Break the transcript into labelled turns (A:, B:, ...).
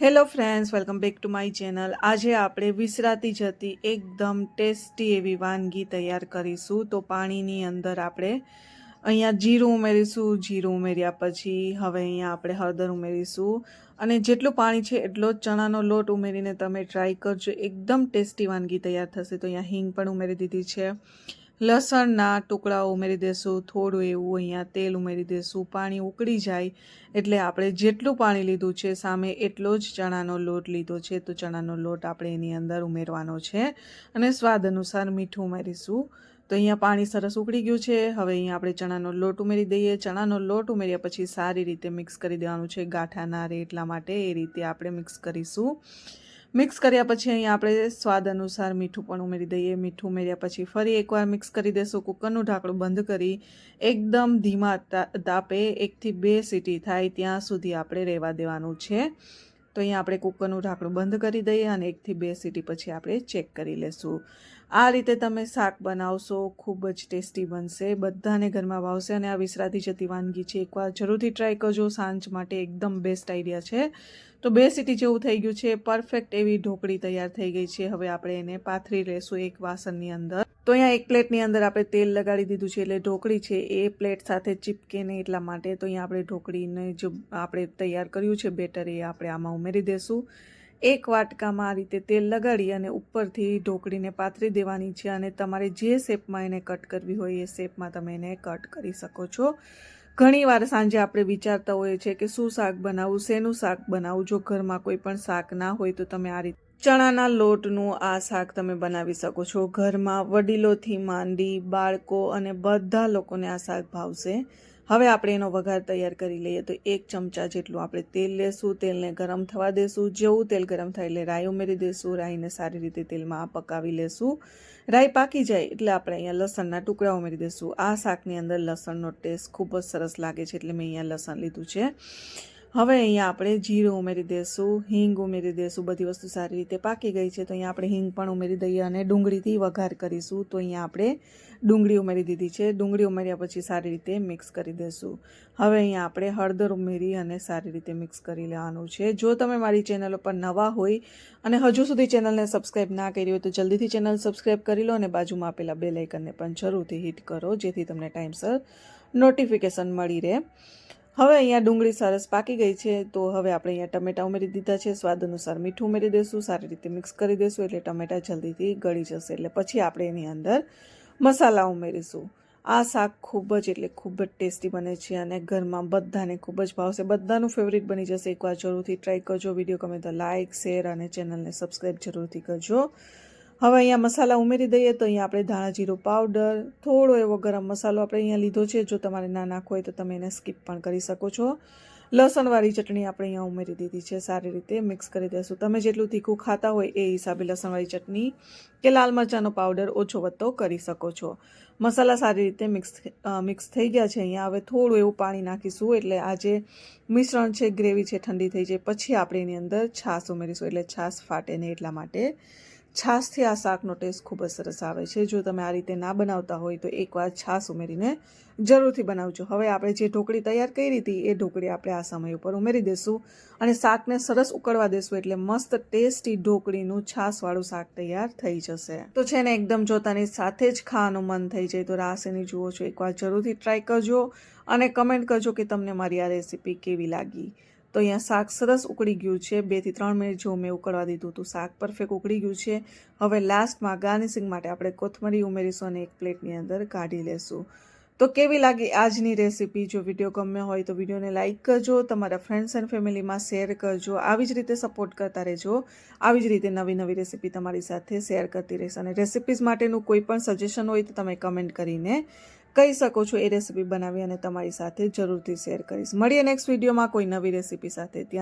A: Hello friends, welcome back to my channel. આજે આપણે વિસરાતી જતી એકદમ ટેસ્ટી એવી વાનગી તૈયાર કરીશું. તો પાણીની અંદર આપણે અહીંયા જીરું ઉમેરીશું, જીરું ઉમેર્યા પછી હવે અહીંયા આપણે હળદર ઉમેરીશું. અને જેટલું પાણી છે એટલો જ ચણાનો લોટ ઉમેરીને તમે ટ્રાય કરજો. એકદમ ટેસ્ટી વાનગી તૈયાર થશે. તો અહીંયા હિંગ પણ ઉમેરી દીધી છે. લસણના ટુકડાઓ ઉમેરી દેશું, થોડું એવું અહીંયા તેલ ઉમેરી દેશું, પાણી ઉકળી જાય એટલે આપણે જેટલું પાણી લીધું છે સામે એટલો જ ચણાનો લોટ લીધો છે. તો ચણાનો લોટ આપણે એની અંદર ઉમેરવાનો છે અને સ્વાદ અનુસાર મીઠું ઉમેરીશું. તો અહીંયા પાણી સરસ ઉકળી ગયું છે. હવે અહીંયા આપણે ચણાનો લોટ ઉમેરી દઈએ. ચણાનો લોટ ઉમેર્યા પછી સારી રીતે મિક્સ કરી દેવાનું છે ગાંઠા ના રહે એટલા માટે એ રીતે આપણે મિક્સ કરીશું. મિક્સ કર્યા પછી અહીંયા આપણે સ્વાદ અનુસાર મીઠું પણ ઉમેરી દઈએ. મીઠું ઉમેર્યા પછી ફરી એકવાર મિક્સ કરી દેશું. કુકરનું ઢાંકણું બંધ કરી એકદમ ધીમા તાપે એકથી બે સીટી થાય ત્યાં સુધી આપણે રહેવા દેવાનું છે. તો અહીંયા આપણે કુકરનું ઢાંકણું બંધ કરી દઈએ અને એકથી બે સીટી પછી આપણે ચેક કરી લેશું. આ રીતે તમે શાક બનાવશો, ખૂબ જ ટેસ્ટી બનશે, બધાને ઘરમાં ભાવશે અને આ વિસરાતી જતી વાનગી છે. એકવાર જરૂરથી ટ્રાય કરજો, સાંજ માટે એકદમ બેસ્ટ આઈડિયા છે. તો બે સિટી જેવું થઈ ગયું છે પરફેક્ટ એવી ઢોકળી તૈયાર થઈ ગઈ છે. હવે આપણે એને પાથરી લેશું એક વાસણની અંદર. તો અહીંયા એક પ્લેટની અંદર આપણે તેલ લગાડી દીધું છે, એટલે ઢોકળી છે એ પ્લેટ સાથે ચીપકે નહીં એટલા માટે. તો અહીંયા આપણે ઢોકળીને જો આપણે તૈયાર કર્યું છે બેટર એ આપણે આમાં ઉમેરી દેશું. એક વાટકામાં આ રીતે તેલ લગાડી અને ઉપરથી ઢોકળીને પાથરી દેવાની છે અને તમારે જે શેપમાં એને કટ કરવી હોય એ શેપમાં તમે એને કટ કરી શકો છો. ઘણીવાર સાંજે આપણે વિચારતા હોઈએ છીએ કે શું શાક બનાવવું, શેનું શાક બનાવવું? જો ઘરમાં કોઈ પણ શાક ના હોય તો તમે આ રીતે ચણાના લોટનું આ શાક તમે બનાવી શકો છો. ઘરમાં વડીલોથી માંડી બાળકો અને બધા લોકોને આ શાક ભાવશે. હવે આપણે એનો વઘાર તૈયાર કરી લઈએ તો એક ચમચા જેટલું આપણે તેલ લેશું. તેલને ગરમ થવા દેશું. જેવું તેલ ગરમ થાય એટલે રાઈ ઉમેરી દેશું. રાઈને સારી રીતે તેલમાં પકાવી લેશું. રાઈ પાકી જાય એટલે આપણે અહીંયા લસણના ટુકડા ઉમેરી દેશું. આ શાકની અંદર લસણનો ટેસ્ટ ખૂબ જ સરસ લાગે છે એટલે મેં અહીંયા લસણ લીધું છે. હવે અહીંયા આપણે જીરું ઉમેરી દઈશું હિંગ ઉમેરી દઈશું બધી વસ્તુ સારી રીતે પાકી ગઈ છે, તો અહીંયા આપણે હિંગ પણ ઉમેરી દઈએ અને ડુંગળીથી વઘાર કરીશું, તો અહીંયા આપણે ડુંગળી ઉમેરી દીધી છે, ડુંગળી ઉમેર્યા પછી સારી રીતે મિક્સ કરી દઈશું હવે અહીંયા આપણે હળદર ઉમેરી અને સારી રીતે મિક્સ કરી લેવાનું છે. જો તમે મારી ચેનલ ઉપર નવા હોય અને હજુ સુધી ચેનલને સબસ્ક્રાઈબ ના કરી હોય તો જલ્દીથી ચેનલ સબસ્ક્રાઈબ કરી લો અને બાજુમાં આપેલા બે લાઇકનને પણ જરૂરથી હિટ કરો, જેથી તમને ટાઈમસર નોટિફિકેશન મળી રહે. હવે અહીંયા ડુંગળી સરસ પાકી ગઈ છે, તો હવે આપણે અહીંયા ટમેટા ઉમેરી દીધા છે, સ્વાદ અનુસાર મીઠું ઉમેરી દઈશું સારી રીતે મિક્સ કરી દઈશું એટલે ટમેટા જલ્દીથી ગળી જશે, એટલે પછી આપણે એની અંદર મસાલા ઉમેરીશું. આ શાક ખૂબ જ એટલે ખૂબ જ ટેસ્ટી બને છે અને ઘરમાં બધાને ખૂબ જ ભાવશે. બધાનું ફેવરિટ બની જશે, એકવાર જરૂરથી ટ્રાય કરજો. વીડિયો ગમે તો લાઇક શેર અને ચેનલને સબસ્ક્રાઈબ જરૂરથી કરજો. હવે અહીંયા મસાલા ઉમેરી દઈએ તો અહીંયા આપણે ધાણા જીરું પાવડર થોડો એવો ગરમ મસાલો આપણે અહીંયા લીધો છે. જો તમારે ના નાખવો હોય તો તમે એને સ્કીપ પણ કરી શકો છો. લસણવાળી ચટણી આપણે અહીંયા ઉમેરી દીધી છે. સારી રીતે મિક્સ કરી દઈશું તમે જેટલું તીખું ખાતા હોય એ હિસાબે લસણવાળી ચટણી કે લાલ મરચાંનો પાવડર ઓછો વધતો કરી શકો છો. મસાલા સારી રીતે મિક્સ મિક્સ થઈ ગયા છે અહીંયા. હવે થોડું એવું પાણી નાખીશું એટલે આ જે મિશ્રણ છે, ગ્રેવી છે, ઠંડી થઈ જાય, પછી આપણે એની અંદર છાશ ઉમેરીશું. એટલે છાશ ફાટે નહીં એટલા માટે. છાશથી આ શાકનો ટેસ્ટ ખૂબ જ સરસ આવે છે. જો તમે આ રીતે ના બનાવતા હોય તો એકવાર છાશ ઉમેરીને જરૂરથી બનાવજો. હવે આપણે જે ઢોકળી તૈયાર કરી હતી, એ ઢોકળી આપણે આ સમય ઉપર ઉમેરી દઈશું અને શાકને સરસ ઉકળવા દેશું એટલે મસ્ત ટેસ્ટી ઢોકળીનું છાશવાળું શાક તૈયાર થઈ જશે. તો છે ને, એકદમ જોતાની સાથે જ ખાવાનું મન થઈ જાય તો રાસેની જુઓ છો, એકવાર જરૂરથી ટ્રાય કરજો અને કમેન્ટ કરજો કે તમને મારી આ રેસીપી કેવી લાગી. તો અહીંયા શાક સરસ ઉકળી ગયું છે. બેથી ત્રણ મિનિટ જેવું મેં ઉકળવા દીધું હતું. શાક પરફેક્ટ ઉકળી ગયું છે. હવે લાસ્ટમાં ગાર્નિશિંગ માટે આપણે કોથમરી ઉમેરીશું અને એક પ્લેટની અંદર કાઢી લેશું. તો કેવી લાગી આજની રેસીપી જો વીડિયો ગમ્યો હોય તો વિડીયોને લાઇક કરજો. તમારા ફ્રેન્ડ્સ એન્ડ ફેમિલીમાં શેર કરજો. આવી જ રીતે સપોર્ટ કરતા રહેજો. આવી જ રીતે નવી નવી રેસીપી તમારી સાથે શેર કરતી રહેશે. અને રેસીપીઝ માટેનું કોઈ પણ સજેશન હોય તો તમે કમેન્ટ કરીને કહી શકો છો એ રેસીપી બનાવી અને તમારી સાથે જરૂરથી શેર કરીશ. મળીએ નેક્સ્ટ વિડીયોમાં કોઈ નવી રેસીપી સાથે. ત્યાં